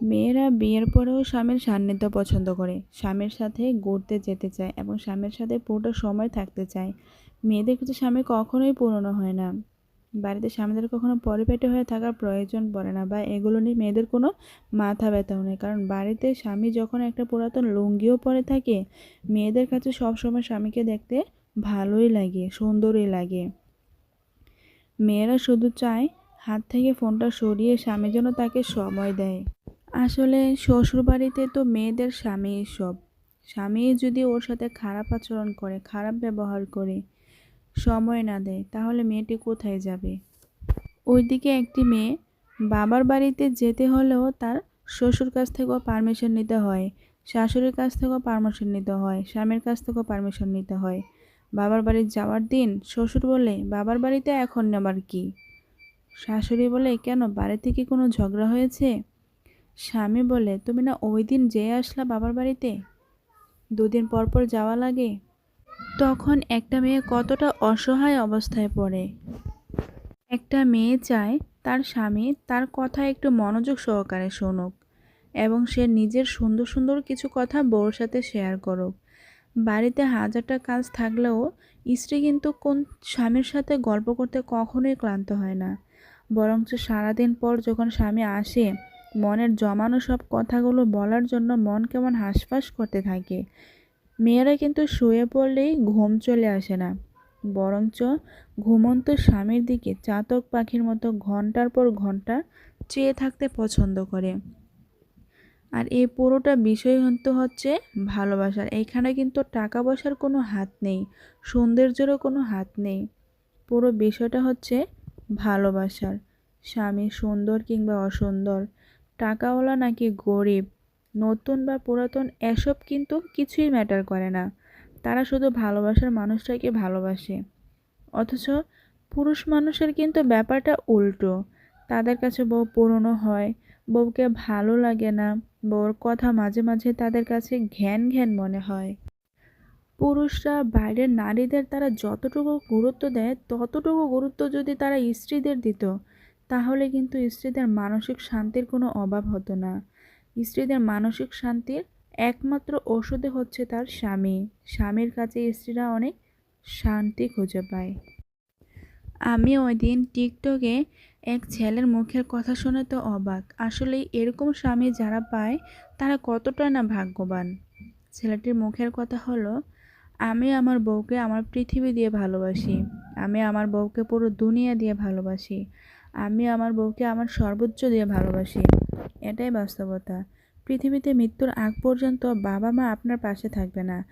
মেয়েরা বিয়ের পরেও স্বামীর সান্নিধ্য পছন্দ করে। স্বামীর সাথে ঘুরতে যেতে চায় এবং স্বামীর সাথে পুরোটা সময় থাকতে চায়। মেয়েদের কাছে স্বামী কখনোই পুরনো হয় না। বাড়িতে স্বামীদের কখনো পরিপেটে হয়ে থাকার প্রয়োজন পড়ে না বা এগুলো নিয়ে মেয়েদের কোনো মাথা ব্যথাও নেই। কারণ বাড়িতে স্বামী যখন একটা পুরাতন লুঙ্গিও পরে থাকে, মেয়েদের কাছে সবসময় স্বামীকে দেখতে ভালোই লাগে, সুন্দরই লাগে। মেয়েরা শুধু চায় হাত থেকে ফোনটা সরিয়ে স্বামী যেন তাকে সময় দেয়। আসলে শ্বশুরবাড়িতে তো মেয়েদের স্বামী সব। স্বামী যদি ওর সাথে খারাপ আচরণ করে, খারাপ ব্যবহার করে, সময় না দেয়, তাহলে মেয়েটি কোথায় যাবে? ওইদিকে একটি মেয়ে, বাবার বাড়িতে যেতে হলেও তার শ্বশুর কাছ থেকেও পারমিশন নিতে হয়, শাশুড়ির কাছ থেকেও পারমিশন নিতে হয়, স্বামীর কাছ থেকেও পারমিশন নিতে হয়। বাবার বাড়ি যাওয়ার দিন শ্বশুর বলে, বাবার বাড়িতে এখন নেবার কি? শাশুড়ি বলে, কেন বাড়ি থেকে কোনো ঝগড়া হয়েছে? স্বামী বলে, তুমি না ওই দিন যেয়ে আসলা বাবার বাড়িতে? দুদিন পর পর যাওয়া লাগে? তখন একটা মেয়ে কতটা অসহায় অবস্থায় পড়ে। একটা মেয়ে চায় তার স্বামী তার কথা একটু মনোযোগ সহকারে শুনুক এবং সে নিজের সুন্দর সুন্দর কিছু কথা বউর সাথে শেয়ার করুক। বাড়িতে হাজারটা কাজ থাকলেও স্ত্রী কিন্তু কোন স্বামীর সাথে গল্প করতে কখনোই ক্লান্ত হয় না। বরঞ্চ সারাদিন পর যখন স্বামী আসে মনের জমানো সব কথাগুলো বলার জন্য মন কেমন হাঁসফাঁস করতে থাকে। মেয়েরা কিন্তু শুয়ে পড়লেই ঘুম চলে আসে না। বরঞ্চ ঘুমন্ত স্বামীর দিকে চাতক পাখির মতো ঘণ্টার পর ঘণ্টা চেয়ে থাকতে পছন্দ করে। আর এই পুরোটা বিষয় কিন্তু হচ্ছে ভালোবাসার। এখানে কিন্তু টাকা পয়সার কোনো হাত নেই, সৌন্দর্যেরও কোনো হাত নেই। পুরো বিষয়টা হচ্ছে ভালোবাসার। স্বামী সুন্দর কিংবা অসুন্দর টাকাওয়ালা নাকি গরিব? নতুন বা পুরাতন এসব কিন্তু কিছুই ম্যাটার করে না। তারা শুধু ভালোবাসার মানুষটাকে ভালোবাসে। অথচ পুরুষ মানুষের কিন্তু ব্যাপারটা উল্টো। তাদের কাছে বউ পুরনো হয়, বউকে ভালো লাগে না, বউর কথা মাঝে মাঝে তাদের কাছে ঘ্যান ঘ্যান মনে হয়। পুরুষরা বাইরের নারীদের তারা যতটুকু গুরুত্ব দেয়, ততটুকু গুরুত্ব যদি তারা স্ত্রীদের দিত তাহলে কিন্তু স্ত্রীদের মানসিক শান্তির কোনো অভাব হতো না। স্ত্রীদের মানসিক শান্তির একমাত্র ওষুধে হচ্ছে তার স্বামী। স্বামীর কাছে স্ত্রীরা অনেক শান্তি খুঁজে পায়। আমি ওই দিন টিকটকে এক ছেলের মুখের কথা শুনে তো অবাক। আসলে এরকম স্বামী যারা পায়, তারা কতটা না ভাগ্যবান? ছেলেটির মুখের কথা হলো, আমি আমার বউকে আমার পৃথিবী দিয়ে ভালোবাসি। আমি আমার বউকে পুরো দুনিয়া দিয়ে ভালোবাসি। আমি আমার বউকে আমার সর্বোচ্চ দিয়ে ভালোবাসি। এটাই বাস্তবতা। পৃথিবীতে মৃত্যুর আগ পর্যন্ত বাবা মা আপনার পাশে থাকবে না।